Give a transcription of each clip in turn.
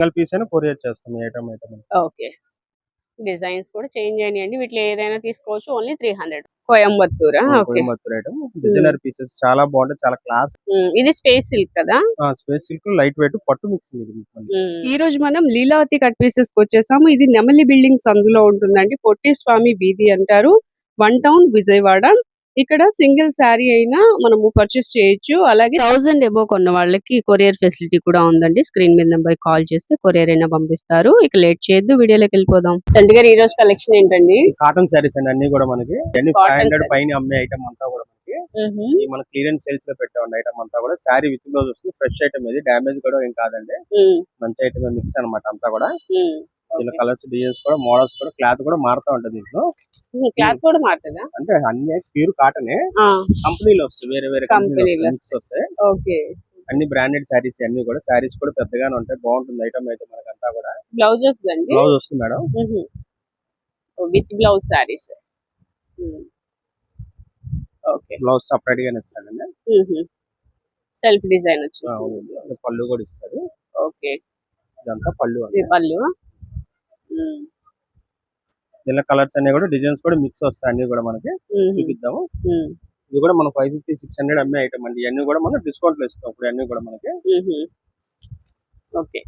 Single piece అయినా courier చేస్తాం ఈ ఐటమ్ ఐటమ్ ఓకే. డిజైన్స్ కూడా చేంజ్ అయినాయండి. వీటిలో ఏదైనా తీసుకోవచ్చు only three hundred Coimbatore? Okay. Coimbatore item designer pieces చాలా బాగుంటాయి చాలా క్లాస్ ఇది స్పేస్ సిల్క్ కదా? స్పేస్ సిల్క్ లైట్ వెయిట్ పట్టు మిక్సింగ్ ఇది మళ్ళీ. ఈ రోజు మనం లీలావతి కట్ పీసెస్కి వచ్చేసాము. ఇది నెమలి బిల్డింగ్స్ అందులో ఉంటుందండి. పొట్టి స్వామి వీధి అంటారు. One town Vijayawada. ఇక్కడ సింగిల్ శారీ అయినా మనము పర్చేస్ చేయొచ్చు. అలాగే థౌసండ్ ఎబో కొన్న వాళ్ళకి కొరియర్ ఫెసిలిటీ కూడా ఉందండి. స్క్రీన్ మీద నెంబర్ కాల్ చేస్తే కొరియర్ అయినా పంపిస్తారు. ఇక లేట్ చేయొద్దు వీడియోలోకి వెళ్ళిపోదాం. చండి గారు ఈ రోజు కలెక్షన్ ఏంటండి? కాటన్ శారీస్ అండి అన్ని కూడా మనకి. Five hundred. పైన అమ్మే ఐటమ్ అంతా కూడా మనకి. మన క్లియరెన్స్ సేల్స్లో పెట్టామండి ఐటమ్ అంతా కూడా శారీ విత్ బ్లౌజ్ వస్తుంది ఫ్రెష్ ఐటమ్ ఇది డ్యామేజ్ కూడా ఏం కాదండి. మంచి ఐటమ్ మిక్స్ అన్నమాట అంతా కూడా. దీనిలో కలర్స్ డిజైన్స్ కూడా మోడల్స్ కూడా క్లాత్ కూడా మారుతా ఉంటది దీంట్లో క్లాత్ కూడా మారుతుందా? అంటే అన్ని ప్యూర్ కాటన్. కంపెనీలో వస్తాయి వేరే వేరే కంపెనీలో వస్తాయి ఓకే. అన్ని బ్రాండెడ్ శారీస్ అన్ని కూడా శారీస్ కూడా పెద్దగానే ఉంటాయి బాగుంటుంది ఐటమ్ అయితే మనకంతా కూడా. బ్లౌజ్ వస్తుందండి? బ్లౌజ్ వస్తుంది madam. With blouse saris. Okay. Blouse separate గానే ఇస్తాడండి. సెల్ఫ్ డిజైన్ వచ్చేసి. అది పళ్ళు కూడా ఇస్తాడు. ఓకే. ఇదంతా పళ్ళు పళ్ళు దీనిలో కలర్స్ అన్ని కూడా డిజైన్స్ కూడా మిక్స్ వస్తాయి అన్ని కూడా మనకి. చూపిద్దాము. ఇది కూడా మనం ఫైవ్ ఫిఫ్టీ సిక్స్ హండ్రెడ్ అమ్మే ఐటమ్ అండి. ఇవన్నీ కూడా మనం డిస్కౌంట్లో ఇస్తాం. ఇప్పుడు అన్ని కూడా మనకి. ఓకే.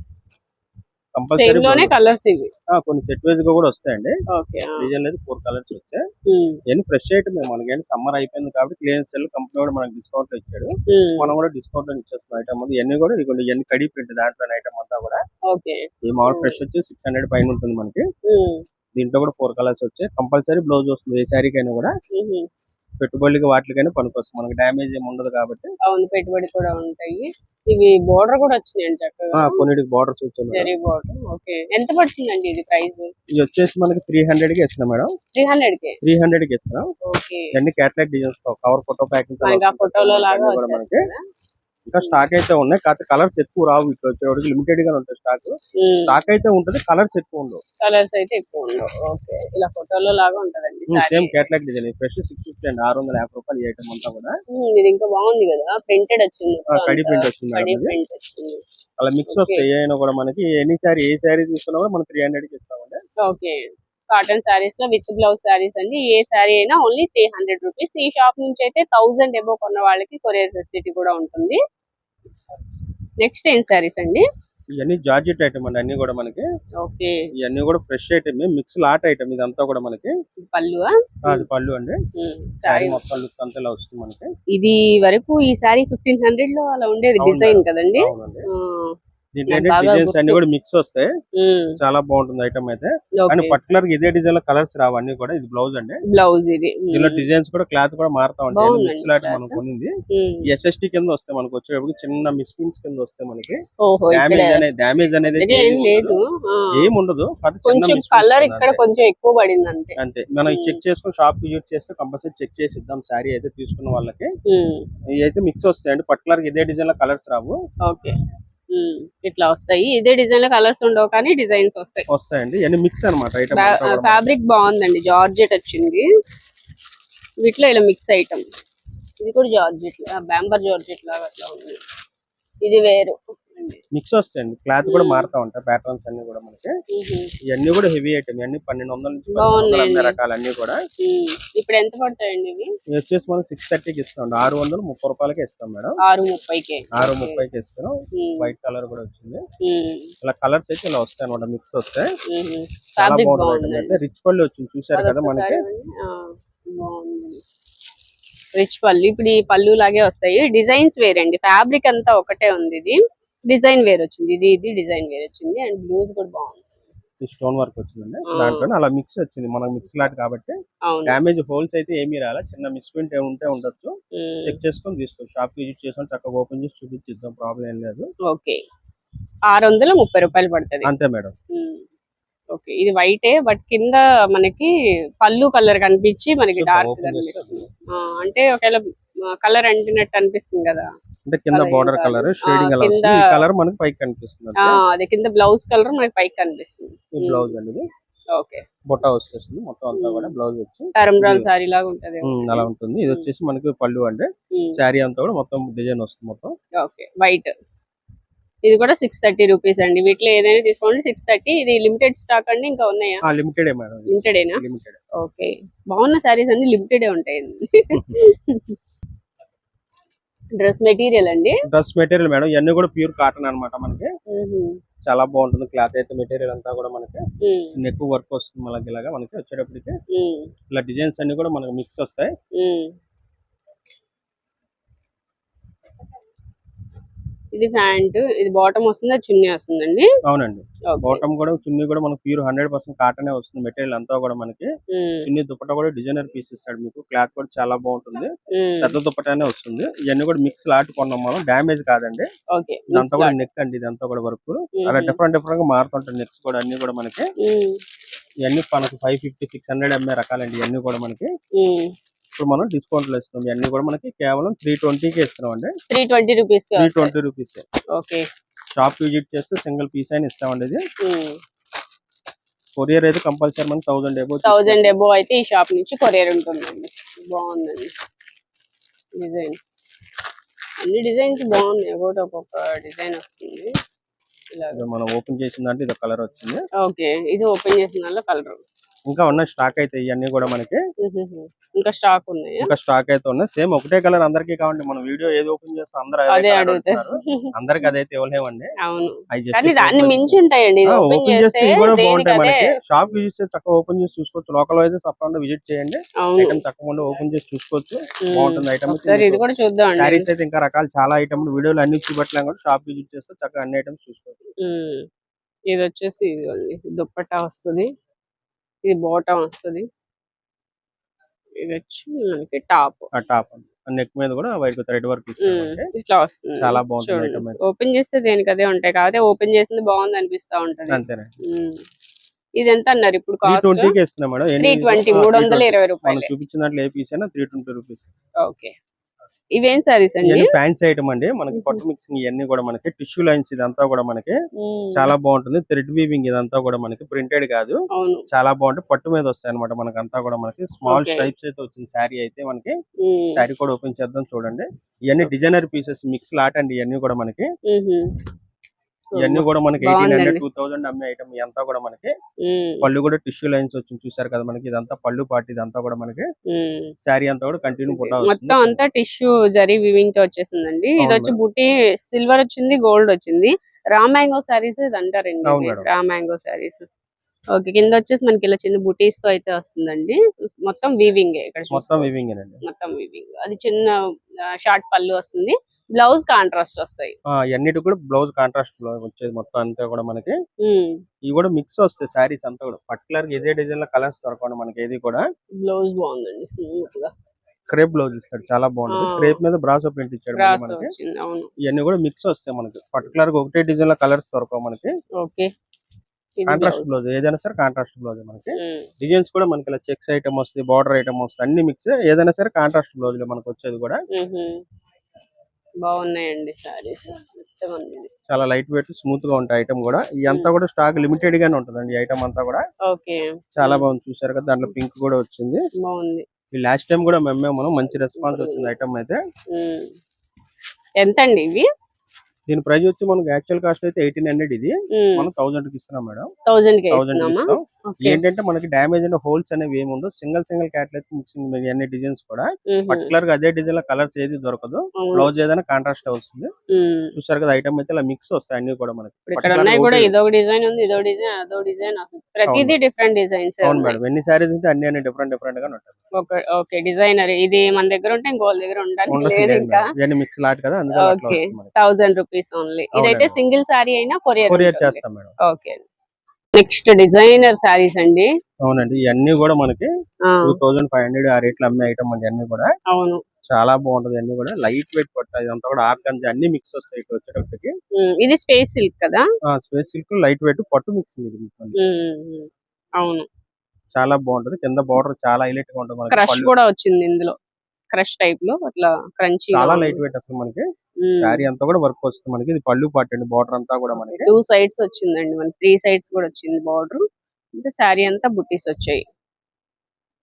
సేమ్లోనే కలర్స్ ఇవి. కొన్ని సెట్ వైజ్గా కూడా వస్తాయండి. డిజైన్ లేదు ఫోర్ కలర్స్ వచ్చాయి. ఇవన్నీ ఫ్రెష్ ఐటమ్ మనకి సమ్మర్ అయిపోయింది కాబట్టి క్లియరెన్స్ సెల్ కంపెనీ కూడా మనకి డిస్కౌంట్ ఇచ్చాడు. ఉమ్, మనం కూడా డిస్కౌంట్లో ఇచ్చేస్తాం ఐటమ్ ఇవన్నీ కూడా ఇదిగోండి ఇవన్నీ కడి ప్రింట్ దాంట్లో ఐటమ్ అంతా కూడా ఈ మామూలు ఫ్రెష్ వచ్చి సిక్స్ హండ్రెడ్ పైన ఉంటుంది మనకి. ఉమ్, దీంట్లో కూడా ఫోర్ కలర్స్ వచ్చాయి. కంపల్సరీ బ్లౌజ్ వస్తుంది ఏ శారీకైనా కూడా. ఉమ్. పెట్టుబడులకి వాటికైనా పనికొస్తుంది మనకి డ్యామేజ్ ఏమి ఉండదు కాబట్టి. అవును పెట్టుబడి కూడా ఉంటాయి. ఇవి బోర్డర్ కూడా వచ్చినాయండి ఆ, చక్కగా కొన్నిటికి బార్డర్స్ వచ్చాయి జరీ బోర్డర్ ఓకే ఎంత పడుతుందండి ఇది ప్రైస్ ఇది వచ్చేసి మనకి త్రీ హండ్రెడ్కి ఇస్తున్నాం మేడం. త్రీ హండ్రెడ్ కే? త్రీ హండ్రెడ్కి ఇస్తున్నాం. ఓకే ఇవన్నీ catalogue designs cover photo packing ఫోటోలో లాగా మనకి? ఇంకా స్టాక్ అయితే ఉన్నాయి. కాకపోతే కలర్స్ ఎక్కువ రావు. వచ్చేవాడికి లిమిటెడ్గా ఉంటాయి స్టాక్. స్టాక్ అయితే ఉంటుంది కలర్స్ ఎక్కువ ఉండవు. కలర్స్ అయితే ఎక్కువ ఉండవు. ఓకే. ఇలా ఫోటోలో లాగా ఉంటదండి same catalogue design fresh six fifty అండి ఆరు వందల యాభై రూపాయలు ఐటమ్ అంతా కూడా. ఇది ఇంకా బాగుంది కదా. ప్రింటెడ్ వచ్చింది కడి ప్రింట్ వచ్చింది అలా మిక్స్ వస్తాయి కూడా మనకి ఎనీ సారీ ఏ సారీ తీసుకున్నా కూడా మనం త్రీ హండ్రెడ్కి ఇస్తామండి. ఓకే కాటన్ శారీస్లో విత్ బ్లౌజ్ శారీస్ అండి. ఏ శారీ అయినా ఓన్లీ త్రీ హండ్రెడ్ రూపీస్ ఈ షాప్ నుంచి అయితే థౌసండ్ ఎబో కొన్న వాళ్ళకి కొరియర్ ఫెసిలిటీ కూడా ఉంటుంది. నెక్స్ట్ ఏం శారీస్ అండి? ఇవన్నీ జార్జెట్ ఐటమ్ అండి. అన్ని కూడా మనకి ఓకే. ఇవన్నీ కూడా fresh item mix lot item ఇదంతా కూడా మనకి పళ్ళు అది పళ్ళు అండి. సారీ మొత్తం లుక్ అంతా ఇలా వస్తుంది మనకి. ఇది వరకు ఈ శారీ ఫిఫ్టీన్ హండ్రెడ్లో అలా ఉండేది డిజైన్. కదండి? దీంట్లో డిజైన్స్ అన్ని. కూడా మిక్స్ వస్తాయి చాలా బాగుంటుంది ఐటమ్ అయితే. కానీ పర్టికులర్ ఇదే డిజైన్లో కలర్స్ రావు అన్ని కూడా. ఇది బ్లౌజ్ అండి. బ్లౌజ్ ఇది. దీనిలో డిజైన్స్ కూడా క్లాత్ కూడా మారుతా ఉంటాయి. Mix lot. మనం కొనింది. ఎస్ఎస్టీ కింద వస్తాయి మనకు వచ్చేటప్పుడు చిన్న మిస్పిన్స్ కింద వస్తాయి మనకి డ్యామేజ్ అనేది డ్యామేజ్ అనేది లేదు. ఏం ఉండదు. కొంచెం కలర్ ఇక్కడ. కొంచెం ఎక్కువ పడింది అంతే. అంతే. మనం. చెక్ చేసుకుని షాప్ విజిట్ చేస్తే కంపల్సరీ చెక్ చేసి ఇద్దాం శారీ అయితే తీసుకున్న వాళ్ళకి. ఇవి అయితే మిక్స్ వస్తాయి అండి పర్టికులర్ ఇదే డిజైన్లో కలర్స్ రావు. ఓకే ఇట్లా వస్తాయి. ఇదే డిజైన్లో కలర్స్ ఉండవు కానీ డిజైన్స్ వస్తాయి. వస్తాయండి. ఇవన్నీ మిక్స్ అనమాట ఫ్యాబ్రిక్ బాగుందండి. జార్జెట్ వచ్చింది. వీటిలో ఇలా మిక్స్ ఐటమ్ ఇది కూడా జార్జెట్ బ్యాంబర్ జార్జెట్ లాగా అట్లా ఉంది. ఇది వేరు. మిక్స్ వస్తాయండి. క్లాత్ కూడా. మారుతా ఉంటాయి. ప్యాటర్న్స్ అన్ని కూడా మనకి. ఇవన్నీ కూడా హెవీ ఐటమ్. ఇవన్నీ పన్నెండు వందల నుంచి రకాలు అన్ని కూడా. ఇప్పుడు ఎంత పడతాయండి ఇవి? వచ్చేసి మనం సిక్స్ థర్టీకి ఇస్తాం ఆరు వందలు ముప్పై రూపాయలకి ఇస్తాం మేడం. ఆరు ముప్పైకే. ఆరు ముప్పైకి ఇస్తాం వైట్ కలర్ కూడా వచ్చింది. ఇలా కలర్స్ అయితే ఇలా వస్తాయి అనమాట మిక్స్ వస్తాయి. చాలా బాగుంటుంది రిచ్ పళ్ళు వచ్చింది. చూసారు కదా మనకి? రిచ్ పళ్ళు. ఇప్పుడు ఈ పళ్ళు లాగే వస్తాయి. డిజైన్స్ వేరండి. ఫ్యాబ్రిక్ అంతా ఒకటే ఉంది ఇది. డిజైన్ వేరు వచ్చింది. ఇది ఇది డిజైన్ వేరు వచ్చింది. అండ్ బ్లూజ్ కూడా బాగుంది. స్టోన్ వర్క్ వచ్చిందండి. దాంట్లో అలా మిక్స్ వచ్చింది. మనకు మిక్స్ లాట్ కాబట్టి డ్యామేజ్ హోల్స్ అయితే ఏమీ రాలే. చిన్న మిస్ప్రింట్ ఉంటే ఉండొచ్చు. చెక్ చేసుకొని తీసుకో. షాప్ విజిట్ చేసుకొని చక్కగా ఓపెన్ చేసి చూపించిద్దాం. ప్రాబ్లం ఏం లేదు. ఓకే. ఆరు వందల ముప్పై రూపాయలు పడుతుంది. అంతే మేడం. ఓకే. ఇది వైటే బట్ కింద మనకి పళ్ళు కలర్ కనిపించి మనకి డార్క్ కనిపిస్తుంది. అంటే ఒకవేళ కలర్ అంటినట్టు అనిపిస్తుంది కదా. అంటే కింద బార్డర్. కలర్ షేడింగ్ అలా వస్తుంది. ఈ కలర్ మనకి పైకి కనిపిస్తుంది. అది కింద బ్లౌజ్ కలర్ మనకి పైకి కనిపిస్తుంది. ఈ బ్లౌజ్ అనేది ఓకే. బొట్ట వచ్చేస్తుంది. మొత్తం అంతా కూడా బ్లౌజ్ వచ్చి సారీ లాగా ఉంటది అలా ఉంటుంది. ఇది వచ్చేసి మనకి పళ్ళు అంటే శారీ అంతా కూడా మొత్తం డిజైన్ వస్తుంది మొత్తం. ఓకే. వైట్ ఇది కూడా సిక్స్ థర్టీ రూపీస్ అండి. వీటిలో ఏదైనా తీసుకోండి. సిక్స్ థర్టీ ఇది లిమిటెడ్ స్టాక్ అండి. ఇంకా ఉన్నాయా? లిమిటెడ్ మేడం లిమిటెడేనా లిమిటెడ్ ఓకే. బాగున్న శారీస్ అన్ని లిమిటెడ్ ఉంటాయండి డ్రెస్ మెటీరియల్ అండి? Dress material madam. ఇవన్నీ కూడా ప్యూర్ కాటన్ అన్నమాట మనకి. చాలా బాగుంటుంది. క్లాత్ అయితే మెటీరియల్ అంతా కూడా మనకి. నెక్ వర్క్ వస్తుంది మనకి ఇలాగా మనకి వచ్చేటప్పటికి. ఇలా డిజైన్స్ అన్ని కూడా మనకి మిక్స్ వస్తాయి. ఇది ప్యాంట్ ఇది బాటమ్ వస్తుంది చున్నీ వస్తుందండి? అవునండి. బాటమ్ కూడా చున్నీ కూడా మనకి ప్యూర్ హండ్రెడ్ పర్సెంట్ కాటన్ వస్తుంది మెటీరియల్ అంతా కూడా మనకి. చున్నీ దుపట్టా కూడా డిజైనర్ పీస్ ఇస్తాడు మీకు క్లాత్ కూడా చాలా బాగుంటుంది. పెద్ద దుపట్టానే వస్తుంది. ఇవన్నీ కూడా మిక్స్ లాట్ కొన్నాం మనం డామేజ్ కాదండి. ఇదంతా కూడా నెక్ అండి ఇదంతా కూడా వర్క్. అలా డిఫరెంట్ డిఫరెంట్గా మారుతుంటాయి నెక్స్ కూడా అన్ని కూడా మనకి. ఇవన్నీ మనకి ఫైవ్ ఫిఫ్టీ సిక్స్ హండ్రెడ్ ఎంఏ రకాలండి ఇవన్నీ కూడా మనకి. ఇప్పుడు మనం డిస్కౌంట్లో ఇస్తున్నాం. ఇవన్నీ కూడా మనకి కేవలం త్రీ ట్వంటీకి ఇస్తున్నాం అండి three twenty rupees three twenty rupees okay. Shop visit చేస్తే సింగిల్ పీస్ అయినా ఇస్తామండి ఇది. కొరియర్ అయితే కంపల్సరీ మనకి థౌసండ్ ఎబో థౌజండ్ ఎబో అయితే ఈ షాప్ నుంచి కొరియర్ ఉంటుందండి. బాగుందండి. డిజైన్ అన్ని డిజైన్స్ బాగున్నాయి. ఒకటి ఒక్కొక్క డిజైన్ వస్తుంది. ఇలాగ. మనం ఓపెన్ చేసిన దాంట్లో ఇది కలర్ వచ్చింది. ఓకే. ఇది ఓపెన్ చేసిన దానిలో కలర్ ఇంకా ఉన్న స్టాక్ అయితే ఇవన్నీ కూడా మనకి. ఇంకా స్టాక్ ఉన్నాయా? ఇంకా స్టాక్ అయితే ఉన్నాయి. సేమ్ ఒకటే కలర్ అందరికీ కావండి. మనం వీడియో ఏది ఓపెన్ చేస్తే అందరూ అదే అడుగుతారు. అందరికి అదైతే ఇవ్వలేమండి అవును. దాన్ని మించి ఉంటాయండి. ఇది ఓపెన్ చేస్తే కూడా బాగుంటాయి మనకి. షాప్ విజిట్ చేస్తే చక్కగా ఓపెన్ చేసి చూసుకోవచ్చు. లోకల్ అయితే తప్పకుండా విజిట్ చేయండి. ఐటమ్ తప్పకుండా ఓపెన్ చేసి చూసుకోవచ్చు. బాగుంటుంది ఐటమ్ ఇది కూడా చూద్దాం అయితే ఇంకా రకాలు చాలా ఐటమ్ వీడియోలు అన్ని చూపెట్టలేం కూడా షాప్ విజిట్ చేస్తే చక్కగా అన్ని ఐటమ్స్ చూసుకోవచ్చు. ఇది వచ్చేసి ఇదిగోండి. దుప్పట్టా వస్తుంది. ఇది బాటమ్ వస్తుంది. ఇది వచ్చి మనకి టాప్ టాప్ నెక్ మీద కూడా వైట్ థ్రెడ్ వర్క్ ఇట్లా వస్తుంది. చాలా అయితే. ఓపెన్ చేస్తే దేనికి అదే ఉంటాయి. కాకపోతే ఓపెన్ చేసింది బాగుంది అనిపిస్తా ఉంటది. అంతేనండి. ఉమ్. ఇది ఎంత అన్నారు ఇప్పుడు త్రీ ట్వంటీ మూడు. వందల ఇరవై రూపాయలు. చూపించిన దాంట్లో ఏ పీస్ అయినా త్రీ ట్వంటీ రూపీస్ ఓకే. ఇవేం సారీస్ అండి? ఫ్యాన్సీ ఐటమ్ అండి. మనకి పట్టు మిక్సింగ్ ఇవన్నీ కూడా మనకి టిష్యూ లైన్స్ ఇదంతా కూడా మనకి. చాలా బాగుంటుంది. థ్రెడ్ వీవింగ్ ఇదంతా కూడా మనకి ప్రింటెడ్ కాదు. చాలా బాగుంటుంది పట్టు మీద వస్తాయి అనమాట మనకి అంతా కూడా మనకి స్మాల్. స్ట్రైప్స్ అయితే వచ్చింది. శారీ అయితే మనకి. శారీ కూడా ఓపెన్ చేద్దాం చూడండి. ఇవన్నీ డిజైనర్ పీసెస్ మిక్స్ లాట్ అండి ఇవన్నీ కూడా మనకి. ఇవన్నీ కూడా మనకి ఎయిటీన్. హండ్రెడ్ టూ థౌసండ్ అమ్మే ఐటమ్ ఇదంతా కూడా మనకి. పళ్ళు కూడా టిష్యూ లైన్స్ వచ్చింది చూసారు కదా మనకి ఇదంతా పళ్ళు పార్టీ ఇదంతా కూడా మనకి. శారీ అంతా కూడా కంటిన్యూ పుట్టా మొత్తం అంతా టిష్యూ జరీ వివింగ్తో వచ్చేసిందండి ఇది వచ్చి బుట్టి సిల్వర్ వచ్చింది గోల్డ్ వచ్చింది రా మ్యాంగో సారీస్ ఇది అంటారండి. రా మ్యాంగో సారీస్ ఓకే కింద వచ్చేసి మనకి ఇలా చిన్న బుటీస్తో అయితే వస్తుందండి మొత్తం వీవింగ్ ఇక్కడ మొత్తం. వివింగ్ మొత్తం వీవింగ్ అది చిన్న షార్ట్ పళ్ళు వస్తుంది బ్లౌజ్ కాంట్రాస్ట్ వస్తాయి. అన్నిటి కూడా బ్లౌజ్ కాంట్రాస్ట్ వచ్చేది మొత్తం అంతా కూడా మనకి. ఇవి కూడా మిక్స్ వస్తాయి శారీస్ అంతా కూడా. పర్టికులర్ ఇదే డిజైన్లో కలర్స్ దొరకండి మనకి ఏది కూడా. బ్లౌజ్ బాగుందండి స్మూత్గా క్రేప్ బ్లౌజ్ ఇస్తాడు చాలా బాగుంటుంది. క్రేప్ మీద బ్రాసో ప్రింట్ ఇచ్చాడు మనకి. ఇవన్నీ కూడా మిక్స్ వస్తాయి మనకి. పర్టికులర్గా ఒకటే డిజైన్లో కలర్స్ దొరకవు మనకి. ఓకే. కాంట్రాస్ట్ బ్లౌజ్ ఏదైనా సరే కాంట్రాస్ట్ బ్లౌజ్ మనకి. డిజైన్స్ కూడా మనకి ఇలా చెక్స్ ఐటమ్ వస్తుంది బార్డర్ ఐటమ్ వస్తుంది అన్ని మిక్స్ ఏదైనా సరే కాంట్రాస్ట్ బ్లౌజ్లో మనకి వచ్చేది కూడా. బాగున్నాయండి సారీస్ చాలా లైట్ వెయిట్ స్మూత్గా ఉంటాయి ఐటమ్ కూడా. ఇదంతా కూడా స్టాక్ లిమిటెడ్ గానే ఉంటుందండి ఐటమ్ అంతా కూడా. ఓకే. చాలా బాగుంది. చూసారు కదా దాంట్లో పింక్ కూడా వచ్చింది. బాగుంది. లాస్ట్ టైం కూడా మేము మనం మంచి రెస్పాన్స్ వచ్చింది ఐటమ్ అయితే. ఎంత అండి ఇవి? దీని ప్రైస్ వచ్చి మనకి యాక్చువల్ కాస్ట్ అయితే ఎయిటీన్ హండ్రెడ్ ఇది. మనం థౌసండ్కి ఇస్తున్నాం మేడం. Thousand okay. ఏంటంటే మనకి డ్యామేజ్ అంటే హోల్స్ అనేవి ఏమి ఉండవు. సింగిల్ సింగిల్ క్యాట్లు అయితే మిక్సింగ్ అన్ని డిజైన్స్ కూడా పర్టికులర్గా అదే డిజైన్లో కలర్స్ ఏది దొరకదు. బ్లౌజ్ ఏదైనా కాంట్రాస్ట్ వస్తుంది. చూసారు కదా ఐటమ్ అయితే ఇలా మిక్స్ వస్తాయి అన్ని కూడా మనకి. డిజైన్ ఉంది ఇదో డిజైన్ అదో డిజైన్ ప్రతిదీ డిఫరెంట్ డిజైన్స్ అవును మేడం. ఎన్ని సారీస్ ఉంటే అన్ని అన్ని డిఫరెంట్ డిఫరెంట్గా ఉంటాయి. ఓకే డిజైనర్ ఇది మన దగ్గర ఉంటే ఇంకో దగ్గర. ఇవన్నీ మిక్స్ లాట్ కదా అందుకని రూపీస్ ఓన్లీ ఇదైతే. సింగిల్ సారీ అయినా కొరియర్ కొరియర్ చేస్తాం madam. Okay next designer saris అండి. అవునండి ఇవన్నీ కూడా మనకి టూ థౌసండ్ ఫైవ్ హండ్రెడ్ ఆ రేట్లు అమ్మే ఐటమ్ అండి అన్ని కూడా. అవును. చాలా బాగుంటది అన్ని కూడా. లైట్ వెయిట్ పట్టు ఇదంతా కూడా ఆర్గంజి అన్ని మిక్స్ వస్తాయి ఇటు వచ్చేటప్పటికి. ఇది స్పేస్ సిల్క్ కదా? స్పేస్ సిల్క్ లైట్ వెయిట్ పట్టు మిక్సింగ్ ఇది మీకు మళ్ళీ. మ్మ్. అవును. చాలా బాగుంటది. కింద బార్డర్ చాలా హైలైట్గా ఉంటుంది క్రష్ కూడా వచ్చింది ఇందులో. క్రష్ టైప్లో అట్లా క్రంచీ చాలా లైట్ వెయిట్ అసలు మనకి. శారీ అంతా కూడా వర్క్ వస్తుంది మనకి. ఇది పళ్ళు పార్ట్ అండి బార్డర్ అంతా కూడా మనకి. టూ సైడ్స్ వచ్చిందండి మనకి. త్రీ సైడ్స్ కూడా వచ్చింది బార్డర్ ఇంకా శారీ అంతా బుట్టీస్ వచ్చాయి.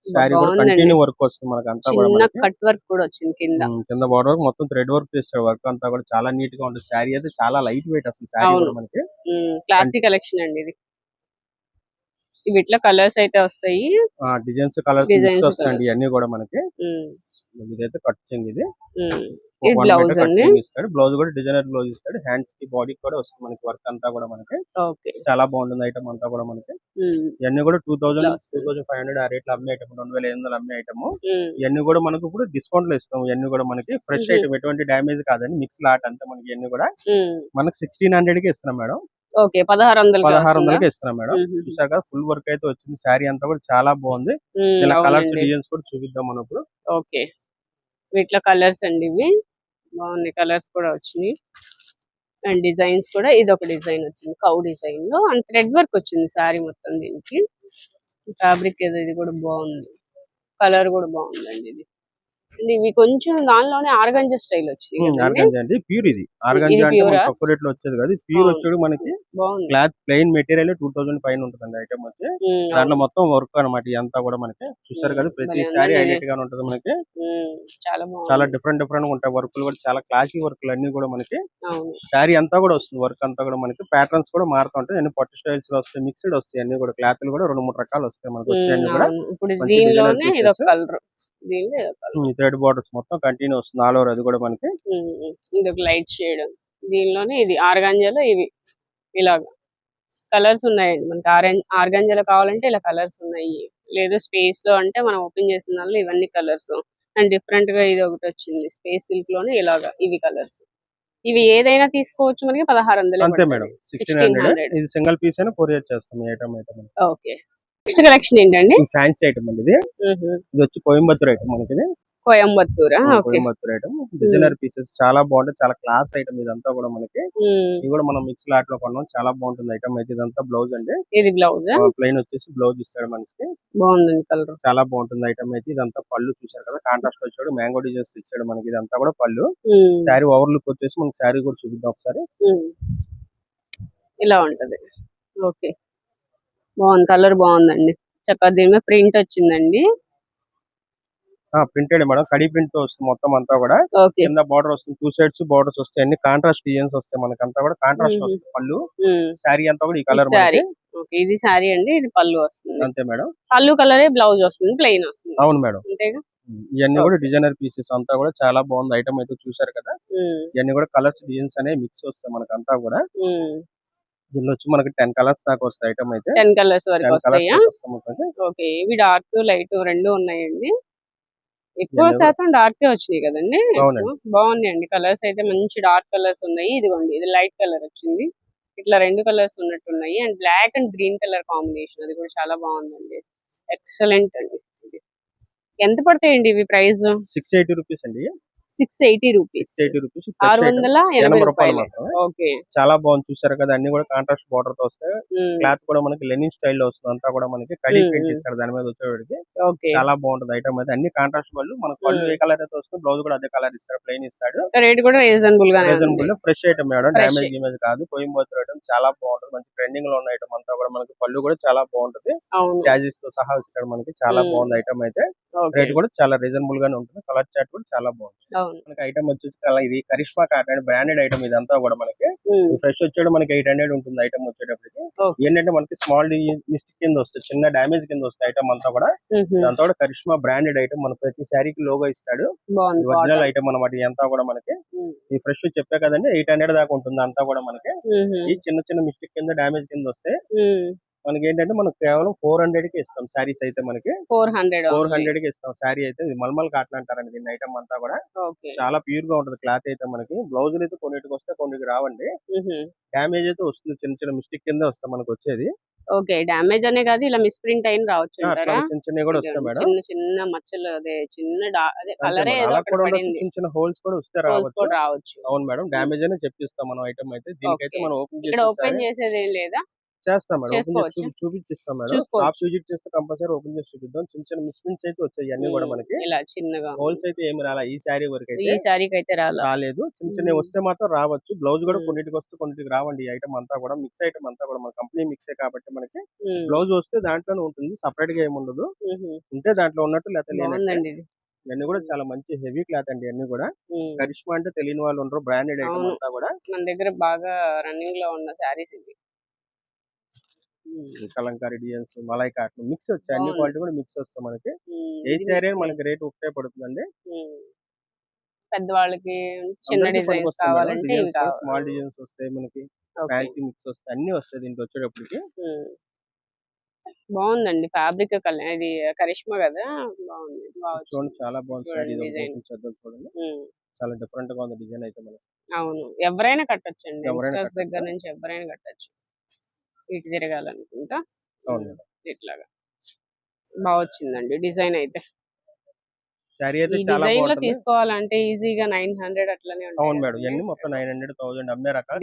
శారీ కూడా బాగుందండి. కంటిన్యూ వర్క్ వస్తుంది మనకి అంతా కూడా చిన్న మనకి. కట్ వర్క్ కూడా వచ్చింది కింద. కింద బార్డర్ వరకు మొత్తం థ్రెడ్ వర్క్ వర్క్ అంతా కూడా. చాలా నీట్గా ఉంటుంది. శారీ అయితే చాలా లైట్ వెయిట్ అసలు శారీ అవును. కూడా మనకి. క్లాసిక్ కలెక్షన్ అండి ఇది. వీటిలో కలర్స్ అయితే వస్తాయి. డిజైన్స్ కలర్స్ వస్తాయండి colours. ఇవన్నీ కూడా మనకి. ఉమ్, ఇదైతే కట్చింగ్ ఇది. అండి? cutting ఇస్తాడు. బ్లౌజ్ కూడా డిజైనర్ బ్లౌజ్ ఇస్తాడు. హ్యాండ్స్కి బాడీ కూడా వస్తుంది మనకి వర్క్ అంతా కూడా మనకి. చాలా బాగుంటుంది ఐటమ్ అంతా కూడా మనకి. ఇవన్నీ కూడా two thousand. Two thousand five hundred ఆ రేట్లు అమ్మే ఐటమ్ రెండు వేల ఎనిమిది వందలు అమ్మే ఐటమ్ ఇవన్నీ కూడా మనకు ఇప్పుడు డిస్కౌంట్లో ఇస్తాం. ఇవన్నీ కూడా మనకి ఫ్రెష్. ఐటమ్ ఎటువంటి డ్యామేజ్ కాదండి మిక్స్ లాట్ అంతా మనకి ఇవన్నీ కూడా. మనకి సిక్స్టీన్ హండ్రెడ్కి ఇస్తున్నాం మేడం. ఓకే పదహారు వందలు పదహారు వందలకి ఇస్తున్నాం మేడం. కదా ఫుల్ వర్క్ అయితే వచ్చింది. శారీ అంతా కూడా చాలా బాగుంది. ఇలా కలర్స్ డిజైన్స్ కూడా చూపిద్దాం మనం ఇప్పుడు ఓకే. వీటిలో కలర్స్ అండి ఇవి. బాగున్నాయి కలర్స్ కూడా వచ్చినాయి. అండ్ డిజైన్స్ కూడా ఇది ఒక డిజైన్ వచ్చింది కౌ డిజైన్లో అండ్ థ్రెడ్ వర్క్ వచ్చింది సారీ మొత్తం దీనికి. ఫ్యాబ్రిక్ ఏదో ఇది కూడా బాగుంది. కలర్ కూడా బాగుందండి ఇది. ఇవి కొంచెం దానిలోనే ఆర్గంజా స్టైల్ వచ్చింది ప్యూర్ ఇది. ఆర్గంజా అంటే? తక్కువ రేట్లో వచ్చేది కాదు. ప్యూర్. వచ్చేది మనకి cloth plain material two thousand పైన ఉంటుందండి ఐటమ్ వచ్చి. దాంట్లో మొత్తం వర్క్ అనమాట ఇదంతా కూడా మనకి చూసారు కదా. ప్రతి ఉందండి. హైలైట్గా ఉంటుంది మనకి. చాలా డిఫరెంట్ డిఫరెంట్గా ఉంటాయి వర్క్లు కూడా. చాలా క్లాసీ వర్క్లు అన్ని కూడా మనకి. శారీ అంతా కూడా వస్తుంది. వర్క్ అంతా కూడా మనకి. ప్యాటర్న్స్ కూడా మారుతూ ఉంటాయి. అన్ని పట్టు స్టైల్స్లో వస్తాయి. మిక్స్డ్ వస్తాయి అన్ని కూడా. క్లాత్లు కూడా రెండు మూడు రకాలు వస్తాయి మనకి వచ్చే కూడా. ఇప్పుడు. కలర్ ఈ థ్రెడ్ బార్డర్స్ మొత్తం కంటిన్యూ వస్తుంది ఆల్ ఓవర్ అది కూడా మనకి. ఇది ఒక లైట్ షేడ్. దీనిలోనే ఇది ఆర్గాంజాలో ఇవి. ఇలాగా. కలర్స్ ఉన్నాయండి. మనకి ఆరెంజ్ ఆర్గాంజాలో కావాలంటే ఇలా కలర్స్ ఉన్నాయి. లేదు స్పేస్లో అంటే మనం ఓపెన్ చేసిన దానిలో ఇవన్నీ కలర్స్. అండ్ డిఫరెంట్గా ఇది ఒకటి వచ్చింది. స్పేస్ సిల్క్లోనే ఇలాగా ఇవి కలర్స్. ఇవి ఏదైనా తీసుకోవచ్చు మనకి పదహారు వందలు అంతే మేడం. సిక్స్టీన్ హండ్రెడ్ ఇది సింగిల్ పీస్ అయినా కొరియర్ చేస్తాం ఈ item item okay. Next collection ఏంటండి? ఫ్యాన్సీ ఐటమ్ అండి ఇది. ఇది వచ్చి కోయంబత్తూర్ ఐటమ్ మనకి ఇది Coimbatore Coimbatore item designer pieces చాలా బాగుంటాయి. చాలా క్లాస్ ఐటమ్ ఇదంతా కూడా మనకి. ఇది కూడా మనం మిక్స్ లాట్లో కొన్నాం. చాలా బాగుంటుంది ఐటమ్ అయితే. ఇదంతా బ్లౌజ్ అండి. ఇది బ్లౌజ్ ప్లెయిన్ వచ్చేసి బ్లౌజ్ ఇస్తాడు మనకి బాగుందండి కలర్ చాలా బాగుంటుంది ఐటమ్ అయితే. ఇదంతా పళ్ళు చూసారు కదా. కాంట్రాస్ట్ వచ్చాడు. మ్యాంగో డిజైన్స్ ఇచ్చాడు మనకి. ఇదంతా కూడా పళ్ళు. శారీ ఓవర్ లుక్ వచ్చేసి మనకి శారీ కూడా చూపిద్దాం ఒకసారి. ఇలా ఉంటది. ఓకే. బాగుంది. కలర్ బాగుందండి. చక్కగా దీని మీద ప్రింట్ వచ్చిందండి. Printed madam. కడి ప్రింట్ వస్తుంది మొత్తం అంతా కూడా. కింద బార్డర్ వస్తుంది. టూ సైడ్స్ బార్డర్స్ వస్తాయి అన్ని. కాంట్రాస్ట్ డిజైన్స్ వస్తాయి మనకి అంతా కూడా కాంట్రాస్ట్. వస్తుంది పళ్ళు. శారీ అంతా కూడా ఈ కలర్ ఇది శారీ అండి. ఇది పళ్ళు వస్తుంది. అంతే మేడం. పళ్ళు కలరే బ్లౌజ్ వస్తుంది. ప్లెయిన్ వస్తుంది. అవును మేడం. అంతేగా? ఇవన్నీ కూడా డిజైనర్ పీసెస్ అంతా కూడా చాలా బాగుంది. ఐటమ్ అయితే చూసారు కదా. ఇవన్నీ కూడా కలర్స్ డిజైన్స్ అనేవి మిక్స్ వస్తాయి మనకి అంతా కూడా. దీనిలో వచ్చి మనకి టెన్ కలర్స్ దాకా వస్తాయి ఐటమ్ అయితే. టెన్ కలర్స్ వరకు వస్తాయా? ఓకే ఇవి డార్క్ లైట్ రెండు ఉన్నాయండి. ఎక్కువ శాతం డార్క్ వచ్చినాయి కదండి. బాగున్నాయండి. కలర్స్ అయితే మంచి డార్క్ కలర్స్ ఉన్నాయి. ఇదిగోండి ఇది లైట్ కలర్ వచ్చింది. ఇట్లా రెండు కలర్స్ ఉన్నట్టున్నాయి. And black and green colour combination అది కూడా చాలా బాగుందండి. ఎక్సలెంట్ అండి. ఎంత పడతాయండి ఇవి ప్రైస్? సిక్స్ ఎయిటీ రూపీస్ అండి. Six eighty rupees eighty rupees ఆరు వందల ఎనభై రూపాయలు. ఓకే. చాలా బాగుంది. చూసారు కదా అన్ని కూడా కాంట్రాస్ట్ బార్డర్తో వస్తాయి. క్లాత్ కూడా మనకి లెనిన్ స్టైల్లో వస్తుంది. అంతా కూడా మనకి కడి మ్మ్. ప్రింట్ ఇస్తాడు దాని మీద వచ్చేవాడికి. చాలా బాగుంటుంది ఐటమ్ అయితే. అన్ని కాంట్రాస్ట్ పళ్ళు మనకు పళ్ళు. ఏ కలర్ అయితే వస్తుంది బ్లౌజ్ కూడా అదే కలర్ ఇస్తాడు ప్లెయిన్ ఇస్తాడు. రేట్ కూడా రీజనబుల్ ఉంది. Reasonable fresh item madam. Damage image కాదు. కోయంబత్తూర్ ఐటమ్ చాలా బాగుంటుంది. మంచి ట్రెండింగ్లో ఉన్న ఐటమ్ అంతా కూడా మనకి పళ్ళు కూడా చాలా బాగుంటుంది. క్యాజెస్తో సహా ఇస్తాడు మనకి. చాలా. బాగుంది ఐటమ్ అయితే. రేట్ కూడా చాలా రీజనబుల్ గానే ఉంటుంది. కలర్ చాట్ కూడా చాలా బాగుంది అవును. మనకి ఐటమ్ వచ్చేసి అలా ఇది కరిష్మా కాటన్ బ్రాండెడ్ ఐటమ్ ఇదంతా కూడా మనకి ఫ్రెష్ వచ్చేది మనకి ఎయిట్ హండ్రెడ్ ఉంటుంది ఐటమ్ వచ్చేటప్పటికి. ఏంటంటే మనకి స్మాల్ మిస్టేక్ కింద వస్తుంది చిన్న డామేజ్ కింద వస్తుంది ఐటమ్ అంతా కూడా. దాంతో కూడా కరిష్మా బ్రాండెడ్ ఐటమ్ మన ప్రతి శారీకి లోగో ఇస్తాడు. ఒరిజినల్. ఐటమ్ అనమాట ఇదంతా కూడా మనకి. ఈ ఫ్రెష్ చెప్పా కదండి ఎయిట్ హండ్రెడ్ దాకా ఉంటుంది అంతా కూడా మనకి. ఈ చిన్న చిన్న మిస్టేక్ కింద డామేజ్ కింద వస్తే మనకి ఏంటంటే మనకు కేవలం ఫోర్ హండ్రెడ్కి ఇస్తాం శారీస్ అయితే మనకి. ఫోర్ హండ్రెడ్ ఫోర్ హండ్రెడ్కి ఇస్తాం శారీ అయితే. ఇది మల్మల్ కాటన్ అంటారండి దీని ఐటమ్ అంతా కూడా. చాలా ప్యూర్గా ఉంటుంది క్లాత్ అయితే మనకి. బ్లౌజులు అయితే కొన్నిటికి వస్తే కొన్నిటికి రావండి. ఉహు, డ్యామేజ్ అయితే వస్తుంది చిన్న చిన్న మిస్టేక్ కింద వస్తాం మనకి వచ్చేది. ఓకే. డామేజ్ అనే కాదు ఇలా మిస్ప్రింట్ అయిన రావచ్చు చిన్న చిన్నవి కూడా వస్తాయి మేడం. చిన్న చిన్న మచ్చలు అదే చిన్న అదే కలరే చిన్న చిన్న హోల్స్ కూడా వస్తే రావచ్చు. రావచ్చు. అవును మేడం. డ్యామేజ్ అనే చెప్పిస్తాం మనం ఐటమ్ అయితే. దీనికైతే. మనం ఓపెన్ ఇక్కడ ఓపెన్ చేసి చేసేది ఏం లేదా? చేస్తాం మేడం. ఓపెన్. చేసి చూపించిస్తాం మేడం. చూసుకోవచ్చు. షాప్ విజిట్ చేస్తే కంపల్సరీ ఓపెన్ చేసి చూపిద్దాం. చిన్న చిన్న మిస్ప్రింట్స్ అయితే వచ్చాయి అన్ని కూడా మనకి. ఇలా చిన్నగా. హోల్స్ అయితే ఏమి రాలా. ఈ శారీ వరకు ఈ అయితే శారీకి అయితే రాలా. రాలేదు. చిన్న చిన్న. వస్తే మాత్రం రావచ్చు. బ్లౌజ్ కూడా. కొన్నిటికి వస్తే కొన్నిటికి రావండి. ఈ ఐటమ్ అంతా కూడా. మిక్స్ ఐటమ్ అంతా కూడా. మన కంపెనీ మిక్సే కాబట్టి మనకి ఉమ్, బ్లౌజ్ వస్తే దాంట్లోనే ఉంటుంది. సపరేట్గా ఏమి ఉండదు. ఉహు. ఉంటే దాంట్లో ఉన్నట్టు లేకపోతే లేనట్టు. బాగుందండి ఇది. ఇవన్నీ కూడా చాలా మంచి హెవీ క్లాత్ అండి అన్ని కూడా. ఉమ్. కరిష్మా అంటే తెలియని వాళ్ళు ఉండరు. బ్రాండెడ్ ఐటమ్ అవును. అంతా కూడా. మన దగ్గర బాగా రన్నింగ్లో ఉన్న శారీస్ ఇవి. Kalamkari designs malai cotton mix వచ్చాయి. అన్ని. క్వాలిటీ కూడా మిక్స్ వస్తాయి మనకి. ఏ మిస్ మనకి రేట్ ఒకటే పడుతుందండి. పెద్దవాళ్ళకి చిన్న డిజైన్స్ కావాలంటే స్మాల్ డిజైన్స్ వస్తాయి మనకి. ఫ్యాన్సీ మిక్స్ వస్తాయి. అన్ని వస్తాయి దీంట్లో వచ్చేటప్పటికి. బాగుందండి. ఫ్యాబ్రిక్ ఇది కరిష్మా కదా? బాగుంది. బాగా చూడండి. చాలా బాగుంది చూడండి చాలా డిఫరెంట్గా ఉంది డిజైన్ అయితే మనకి. అవును. ఎవరైనా ఎవరైనా యంగ్స్టర్స్ దగ్గర కట్టొచ్చు. నుంచి ఎవరైనా కట్టొచ్చు. ఇటు తిరగాలనుకుంటా. ఇట్లాగా. బాగా వచ్చిందండి డిజైన్ అయితే. అయితే డిజైన్లో తీసుకోవాలంటే ఈజీగా నైన్ హండ్రెడ్ అట్లనే అవును మేడం. ఇవన్నీ మొత్తం నైన్ హండ్రెడ్ థౌసండ్ అమ్మే రకాలు.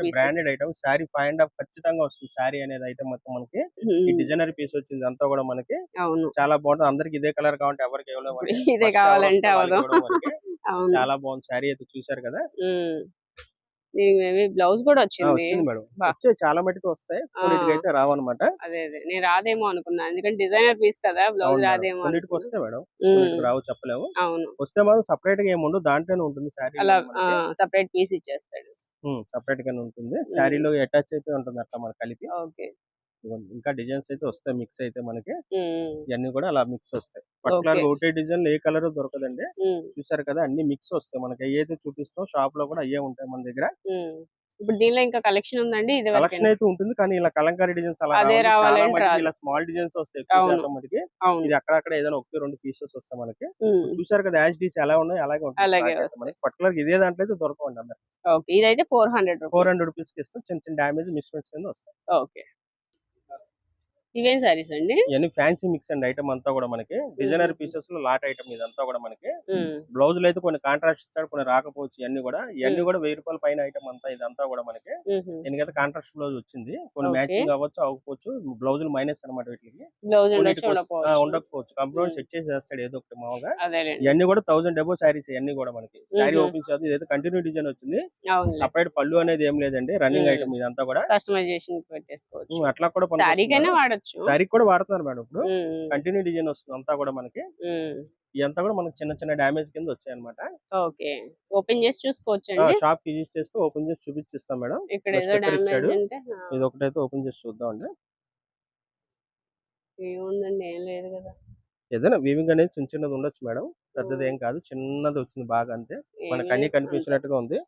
pieces. Branded item. Sari five and half ఖచ్చితంగా వస్తుంది. శారీ అనేది ఐటమ్ మొత్తం మనకి. ఈ డిజైనర్ పీస్ వచ్చింది. అంతా కూడా మనకి అవును. చాలా బాగుంటుంది. అందరికి ఇదే కలర్ కావాలంటే ఎవరికి. ఇదే కావాలంటే చాలా బాగుంది. శారీ అయితే చూసారు కదా? బ్లౌజ్ కూడా వచ్చింది. మేడం. చాలా మటుకు వస్తాయి. అయితే రావన్నమాట. అదే అదే. నేను రాదేమో అనుకున్నా. ఎందుకంటే డిజైనర్ పీస్ కదా బ్లౌజ్. రాదేమో కొన్నిటికి. వస్తాయి మేడం. రావు చెప్పలేము అవును. వస్తే మాత్రం సపరేట్గా ఏమి ఉండదు దాంట్లోనే ఉంటుంది శారీ అలా సపరేట్ పీస్ ఇచ్చేస్తాడు. సపరేట్ గానే ఉంటుంది. శారీలో అటాచ్ అయితే ఉంటుంది అట్లా మనకి కలిపి. ఓకే. ఇంకా డిజైన్స్ అయితే వస్తాయి. మిక్స్ అయితే మనకి ఇవన్నీ కూడా అలా మిక్స్ వస్తాయి. పర్టికులర్. ఒకటే డిజైన్ ఏ కలర్ దొరకదండి. చూసారు కదా! అన్ని మిక్స్ వస్తాయి. మనకి ఏదైతే చూపిస్తాం షాప్లో కూడా అయ్యే ఉంటాయి మన దగ్గర. ఇప్పుడు దీనిలో ఇంకా కలెక్షన్ ఉందండి? ఇది కలెక్షన్ అయితే ఉంటుంది. కానీ ఇలా కలంకారీ డిజైన్స్ అలా. ఇలా స్మాల్ డిజైన్స్ వస్తాయి మనకి ఇది అక్కడక్కడ ఏదైనా ఒకటి రెండు పీసెస్ వస్తాయి మనకి. చూసారు కదా! యాజ్ డీస్ ఎలా ఉన్నాయి అలాగే అయితే. మనకి. పర్టికులర్ ఇదే దాంట్లో అయితే దొరకవండి అందరికి. ఇదైతే ఫోర్ హండ్రెడ్ ఫోర్ హండ్రెడ్ రూపీస్కి ఇస్తాం. చిన్న చిన్న డామేజ్ మిస్మెంట్స్ కింద వస్తాయి. ఓకే. ఇవేం సారీస్ అండి? ఇవన్నీ ఫ్యాన్సీ మిక్స్ అండి ఐటమ్ అంతా కూడా మనకి. డిజైనర్. పీసెస్లో లాట్ ఐటమ్ ఇదంతా కూడా మనకి. బ్లౌజులు అయితే కొన్ని కాంట్రాక్ట్ ఇస్తాడు కొన్ని రాకపోవచ్చు ఇవన్నీ కూడా. ఇవన్నీ. కూడా వెయ్యి రూపాయల పైన ఐటమ్ అంతా ఇదంతా కూడా మనకి. దీనికైతే కాంట్రాక్ట్ బ్లౌజ్ వచ్చింది. కొన్ని. మ్యాచింగ్ అవ్వచ్చు అవ్వకపోవచ్చు బ్లౌజులు మైనస్ అనమాట వీటికి. ఉండకపోవచ్చు. Mm. సెట్ చేసి వేస్తాడు ఏదో ఒకటి మామూలుగా. ఇవన్నీ కూడా థౌసండ్ డెబో శారీస్ ఇవన్నీ కూడా మనకి. Mhm. ఓపెన్ చేద్దాం. ఇదైతే కంటిన్యూ డిజైన్ వచ్చింది. సపరేట్ పళ్ళు అనేది ఏం లేదండి. రన్నింగ్. ఐటమ్ ఇదంతా కూడా. కస్టమైజేషన్ అట్లా కూడా శారీకైనా వాడచ్చు. శారీ కూడా వాడుతున్నారు మేడం ఇప్పుడు. కంటిన్యూ డిజైన్ వస్తుంది అంతా కూడా మనకి. ఇదంతా కూడా మనకి చిన్న చిన్న డామేజ్ కింద వచ్చాయి అనమాట ఓకే. ఓపెన్ చేసి చూసుకోవచ్చు షాప్ విజిట్ చేస్తే ఓపెన్ చేసి చూపించిస్తాం మేడం. ఇక్కడ ఏదో ఇచ్చాడు? అంటే ఇది ఒకటైతే ఓపెన్ చేసి చూద్దాం అండి. ఏముందండి? ఏం లేదు కదా. ఏదైనా వీవింగ్ అనేది చిన్న చిన్నది ఉండొచ్చు మేడం. పెద్దది ఏం కాదు. చిన్నది వచ్చింది బాగా అంతే. మనకు అన్ని కనిపించినట్టుగా ఉంది.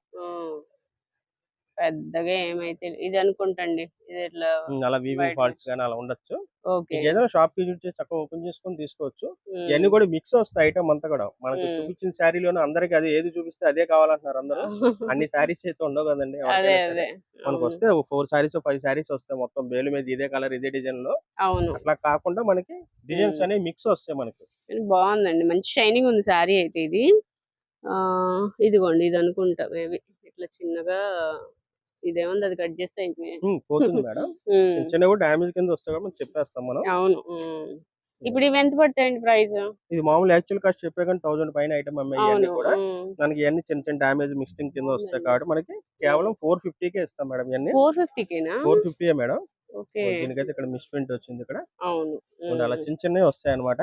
పెద్దగా ఏమైతే ఇది అనుకుంటండి. ఇది ఇట్లా అలా వీవింగ్ బయట ఫాల్ట్స్ నుంచి. కానీ అలా ఉండొచ్చు. ఓకే. ఏదైనా షాప్ చేసి చక్కగా ఓపెన్ చేసుకొని తీసుకోవచ్చు. ఇవన్నీ కూడా మిక్స్ వస్తాయి ఐటమ్ అంతా కూడా. మనకి. చూపించిన శారీలోనే అందరికి అది ఏది చూపిస్తే అదే కావాలంటున్నారు అందరూ. అన్ని శారీస్ అయితే ఉండవు కదండి మనకు. వస్తే ఫోర్ శారీస్ ఫైవ్ శారీస్ వస్తాయి మొత్తం బేలు మీద ఇదే కలర్ ఇదే డిజైన్లో. అవును. అట్లా కాకుండా మనకి డిజైన్స్. అనేవి మిక్స్ వస్తాయి మనకి. బాగుందండి. మంచి షైనింగ్ ఉంది శారీ అయితే ఇది. ఆ ఇదిగోండి ఇది అనుకుంటా మేబీ. ఇట్లా చిన్నగా ఇదేముంది అది కట్ చేస్తే పోతుంది మేడం. చిన్న డామేజ్ కింద వస్తాయి కాబట్టి మనం చెప్పేస్తాం మనం. అవును. ఇప్పుడు ఇవి ఎంత పడతాయండి ప్రైస్? ఇది మామూలు యాక్చువల్ కాస్ట్ చెప్పే కానీ థౌసండ్ పైన ఐటమ్ అమ్మాయి కూడా. మనకి ఇవన్నీ చిన్న చిన్న డామేజ్ మిక్సింగ్ కింద వస్తాయి. కాబట్టి మనకి కేవలం ఫోర్ కే ఇస్తాం మేడం ఇవన్నీ. ఫోర్ ఫిఫ్టీకేనా? Four fifty madam. దీనికైతే ఇక్కడ మిస్ ప్రింట్ వచ్చింది ఇక్కడ. అవును. అలా చిన్న చిన్నవి వస్తాయి అనమాట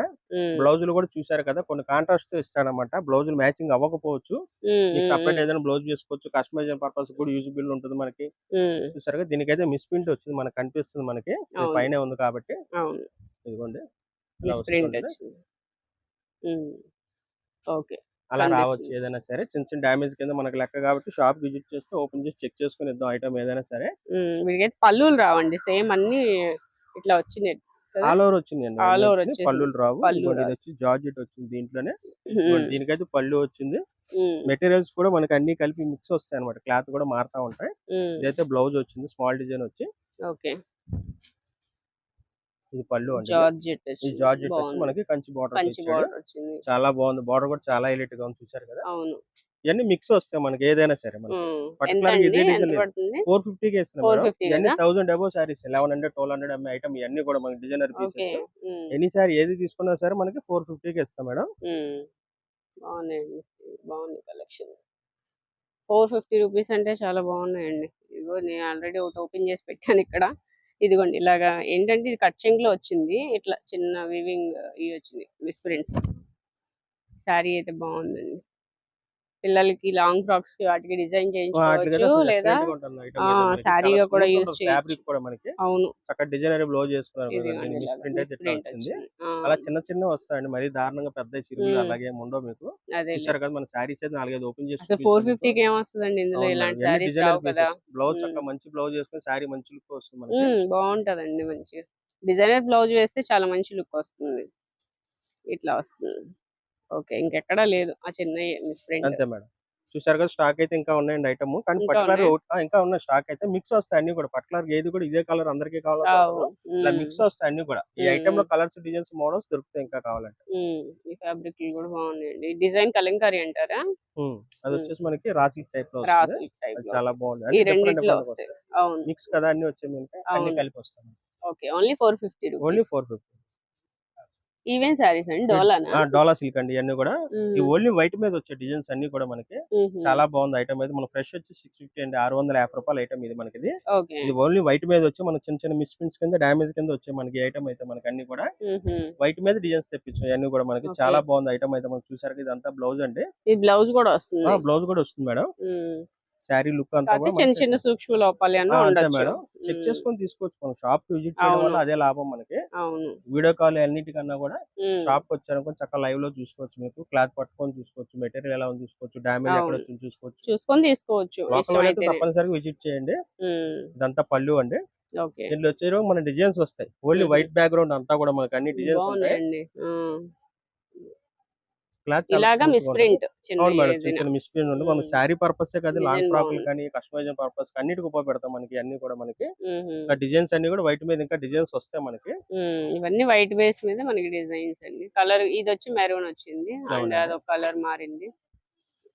బ్లౌజులు కూడా చూసారు కదా కొన్ని కాంట్రాస్ట్తో ఇస్తాడనమాట బ్లౌజులు మ్యాచింగ్ అవ్వకపోవచ్చు. సపరేట్ ఏదైనా బ్లౌజ్ చేసుకోవచ్చు. కస్టమైజేషన్ పర్పస్ కూడా యూజబుల్ ఉంటుంది మనకి. చూసారు కదా దీనికైతే మిస్ ప్రింట్ వచ్చింది మనకి కనిపిస్తుంది మనకి. పైనే ఉంది కాబట్టి. ఇదిగోండి ఓకే. అలా. రావచ్చు ఏదైనా సరే. చిన్న చిన్న డామేజ్ కింద మనకి లెక్క కాబట్టి షాప్ విజిట్ చేస్తే ఓపెన్ చేసి చెక్ చేసుకుని ఇద్దాం ఐటమ్ ఏదైనా సరే. వీడికైతే పళ్ళులు రావండి. సేమ్ అన్ని ఇట్లా వచ్చినాయి? ఆల్ ఓవర్ వచ్చింది. పళ్ళులు రావు. ఇది. వచ్చి జార్జెట్ వచ్చింది దీంట్లోనే. దీనికైతే పళ్ళు వచ్చింది. మెటీరియల్స్ కూడా మనకి అన్ని కలిపి మిక్స్ వస్తాయి అనమాట క్లాత్ కూడా మారుతా ఉంటాయి. ఇదైతే బ్లౌజ్ వచ్చింది. స్మాల్ డిజైన్ వచ్చి. ఓకే. ఇది పళ్ళు అండి జార్జెట్ ఈ జార్జెట్ వచ్చి. మనకి కంచి బార్డర్ కంచి బార్డర్ వచ్చింది. చాలా బాగుంది. బార్డర్ కూడా చాలా హైలైట్గా ఉంది చూసారు కదా. అవును. ఇవన్నీ మిక్స్ వస్తాయి మనకి ఏదైనా సరే మనకి. అండి? ఇదే. పడుతుంది? ఫోర్ ఫిఫ్టీకి ఇస్తున్నాం 450 ఇవన్నీ కదా? Thousand above saris eleven hundred twelve hundred అమ్మే ఐటమ్ ఇవన్నీ కూడా మనకి designer pieces. Um. Any sari ఏది తీసుకున్నా సరే మనకి ఫోర్ ఫిఫ్టీకి ఇస్తాం మేడం. బాగున్నాయండి బాగుంది కలెక్షన్. ఫోర్ ఫిఫ్టీ రూపీస్ అంటే చాలా బాగున్నాయండి. ఇదిగో నేను ఆల్రెడీ ఒకటి ఓపెన్ చేసి పెట్టాను ఇక్కడ. ఇదిగోండి ఇలాగా ఏంటంటే ఇది కట్ చెంగ్లో వచ్చింది. ఇట్లా చిన్న వివింగ్ ఇవి వచ్చింది మిస్ప్రింట్స్ శారీ అయితే బాగుందండి. పిల్లలకి లాంగ్ ఫ్రాక్స్కి వాటికి డిజైన్ చేయించుకోవచ్చు లేదా ఆ, శారీగా కూడా use చేయొచ్చు. ఫ్యాబ్రిక్ కూడా మనకి. అవును. చక్కగా డిజైనర్ బ్లౌజ్ చేసుకున్నారు అలా చిన్న చిన్న వస్తాయండి మరీ దారుణంగా పెద్ద ఉమ్. అలాగే ఉండవు మీకు. చూసారు కదా మన శారీస్ అయితే నాలుగైదు ఓపెన్ చేసి ఫోర్ ఫిఫ్టీకి ఏమొస్తుందండి ఇందులో ఇలాంటి శారీస్ రావు కదా? బ్లౌజ్. చక్కగా మంచి బ్లౌజ్ చేసుకుని శారీ మంచి లుక్ వస్తుంది మనకి. బాగుంటదండి మంచిగా. డిజైనర్ బ్లౌజ్ వేస్తే చాలా మంచి లుక్ వస్తుంది. ఇట్లా వస్తుంది. ఓకే. ఇంకెక్కడా లేదు. ఆ చిన్న అంతే మేడం. చూసారు కదా! స్టాక్ అయితే ఇంకా ఉన్నాయండి ఐటమ్. కానీ ఇంకా పర్టికులర్? ఇంకా ఉన్న స్టాక్ అయితే మిక్స్ వస్తాయి అన్ని కూడా. పర్టికులర్ ఏది కూడా ఇదే కలర్ అందరికీ కావాలి ఇలా మిక్స్ వస్తాయి అన్ని కూడా. ఈ ఐటమ్లో. కలర్స్ డిజైన్స్ మోడల్స్ దొరుకుతాయి ఇంకా కావాలంటే. ఈ ఫ్యాబ్రిక్ కూడా బాగున్నాయండి. డిజైన్ కలంకారీ అంటారా? అది. వచ్చేసి మనకి రాసి టైప్లో చాలా బాగుంది. ఈ రెండిట్లో మిక్స్ కదా! అన్ని వచ్చాయి అన్ని. కలిపి వస్తాయి. Okay. Only four fifty only four fifty. Even saris అండి డోలానా? డోలా సిల్క్ అండి ఇవన్నీ కూడా. ఈ ఓన్లీ వైట్ మీద వచ్చే డిజైన్స్ అన్ని కూడా మనకి. చాలా బాగుంది ఐటమ్ అయితే. మన ఫ్రెష్ వచ్చి సిక్స్ ఫిఫ్టీ అండి ఆరు వందల యాభై రూపాయల ఐటమ్ ఇది మనకి ఇది ఓన్లీ వైట్ మీద వచ్చి మన చిన్న చిన్న మిస్ ప్రింట్స్ కింద డామేజ్ కింద వచ్చాయి మనకి ఐటమ్ అయితే మనకి అన్ని కూడా. వైట్ మీద డిజైన్స్ తెప్పించాం. ఇవన్నీ కూడా మనకి. చాలా బాగుంది ఐటమ్ అయితే. మనకి చూసారు ఇదంతా బ్లౌజ్ అండి. ఈ బ్లౌజ్ కూడా వస్తుంది. బ్లౌజ్ కూడా వస్తుంది మేడం. శారీ లుక్ అంతా చిన్న చిన్న సూక్ష్మ లోపాలు మేడం. చెక్ చేసుకొని తీసుకోవచ్చు మనం. షాప్కి విజిట్ చేయడం వల్ల. అదే లాభం మనకి. అవును. వీడియో కాల్ అన్నిటికన్నా కూడా షాప్కి వచ్చారనుకో చక్కగా లైవ్లో చూసుకోవచ్చు మీకు. క్లాత్ పట్టుకొని చూసుకోవచ్చు. మెటీరియల్ ఎలా ఉంది చూసుకోవచ్చు. డామేజ్ ఎక్కడ చూసుకోవచ్చు. చూసుకొని తీసుకోవచ్చు. లోకల్ అయితే తప్పనిసరిగా విజిట్ చేయండి. ఇదంతా పళ్ళు అండి. ఓకే. దీంట్లో వచ్చే మన డిజైన్స్ వస్తాయి. ఓన్లీ. వైట్ బ్యాక్గ్రౌండ్ అంతా కూడా మనకి అన్ని డిజైన్స్ ఉంటాయి. క్లాత్ ఇలాగా మిస్ ప్రింట్ చిన్న అవును మేడం చిన్న ఏదైనా. చిన్న మిస్ ప్రింట్ ఉంది మన. శారీ పర్పస్ కాదు లాంగ్ ఫ్రాక్. కానీ కస్టమైజేషన్ పర్పస్ అన్నిటికి ఉపయోగపెడతాం మనకి అన్ని కూడా మనకి డిజైన్స్ అన్ని కూడా వైట్ మీద ఇంకా డిజైన్స్ వస్తాయి మనకి. ఇవన్నీ వైట్ బేస్ మీద మనకి డిజైన్స్ అండి కలర్ ఇది వచ్చి మెరూన్ వచ్చింది అండ్. అదొక కలర్ మారింది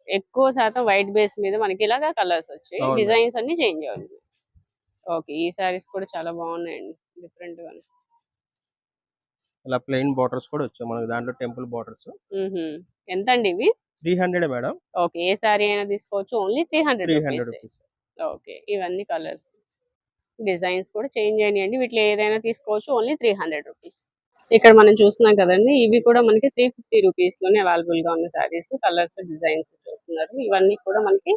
ఎక్కువ శాతం వైట్ బేస్ మీద మనకి ఇలాగా కలర్స్ వచ్చాయి. డిజైన్స్ అన్ని చేంజ్ అవుతుంది ఓకే ఈ సారీస్ కూడా చాలా బాగున్నాయండి డిఫరెంట్గా ఇలా ప్లెయిన్ బార్డర్స్ కూడా వచ్చాయి. మనకి దాంట్లో టెంపుల్ బార్డర్స్. ఎంత అండి ఇవి? Three hundred madam. ఓకే. ఏ సారీ అయినా తీసుకోవచ్చు. Only three hundred three hundred rupees okay. ఇవన్నీ కలర్స్ డిజైన్స్ కూడా చేంజ్ అయినాయండి. వీటిలో ఏదైనా తీసుకోవచ్చు. ఓన్లీ త్రీ హండ్రెడ్ రూపీస్ ఇక్కడ మనం చూస్తున్నాం కదండి. ఇవి కూడా మనకి త్రీ ఫిఫ్టీ రూపీస్లోనే అవైలబుల్గా ఉన్న సారీస్ కలర్స్ డిజైన్స్ చూస్తున్నారు. ఇవన్నీ కూడా మనకి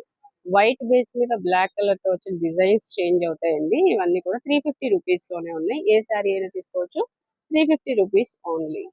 వైట్ బేస్ మీద బ్లాక్ కలర్తో వచ్చిన డిజైన్స్ చేంజ్ అవుతాయండి. ఇవన్నీ కూడా త్రీ ఫిఫ్టీ రూపీస్లోనే ఉన్నాయి. ఏ సారీ అయినా తీసుకోవచ్చు. Three fifty rupees only